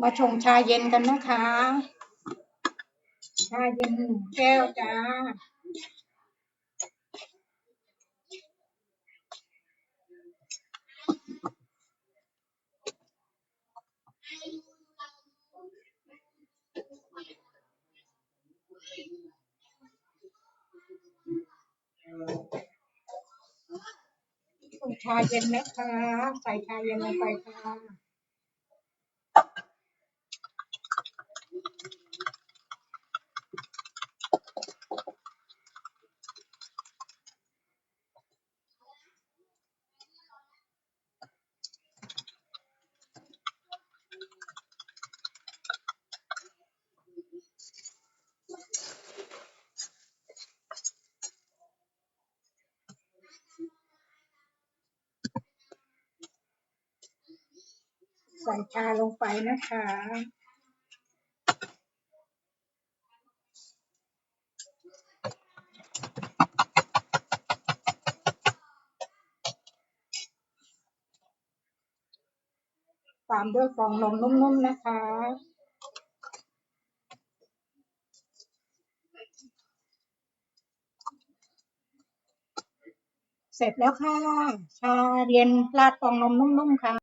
มาชงชาเย็นกันนะคะ ชาเย็นหนึ่งแก้วจ้าชงชาเย็นนะคะ ใส่ชาเย็นลงไปค่ะ ใส่ชาลงไปนะคะ ตามด้วยฟองนมนุ่มๆนะคะเสร็จแล้วค่ะ ชาเย็นราดฟองนมนุ่มๆค่ะ